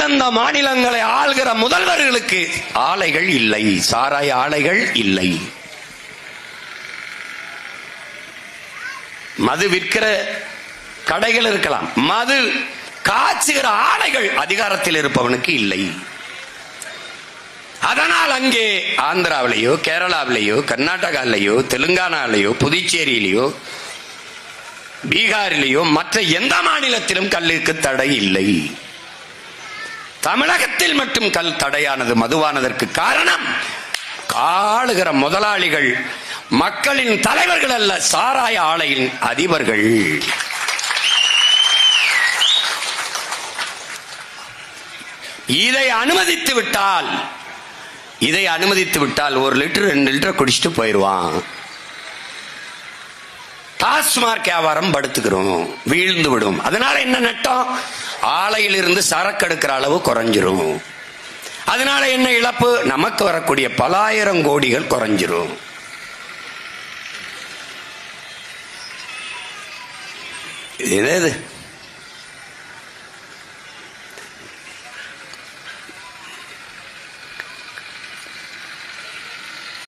அந்தந்த மாநிலங்களை ஆள்கிற முதல்வர்களுக்கு ஆலைகள் இல்லை சாராய ஆலைகள் இல்லை. மது விற்கிற கடைகள் இருக்கலாம். மது காய்ச்சுகிற ஆலைகள் அதிகாரத்தில் இருப்பவனுக்கு இல்லை. அதனால் அங்கே ஆந்திராவிலேயோ கேரளாவிலேயோ கர்நாடகாவிலேயோ தெலுங்கானாவிலேயோ புதுச்சேரியிலேயோ பீகாரிலேயோ மற்ற எந்த மாநிலத்திலும் கல்லுக்கு தடை இல்லை. தமிழகத்தில் மட்டும் கல் தடையானது மதுவானதற்கு காரணம் காடுகிற முதலாளிகள் மக்களின் தலைவர்கள் அல்ல சாராய ஆலையின் அதிபர்கள். இதை அனுமதித்து விட்டால் இதை அனுமதித்து விட்டால் ஒரு லிட்டர் ரெண்டு லிட்டர் குடிச்சிட்டு போயிடுவான் டாஸ்மார்க் வியாபாரம் படுத்துக்கிறோம் வீழ்ந்து விடும். அதனால என்ன நட்டம்? ஆலையில் இருந்து சரக்கு எடுக்கிற அளவு குறைஞ்சிரும். அதனால என்ன இழப்பு? நமக்கு வரக்கூடிய பலாயிரம் கோடிகள் குறைஞ்சிரும். இது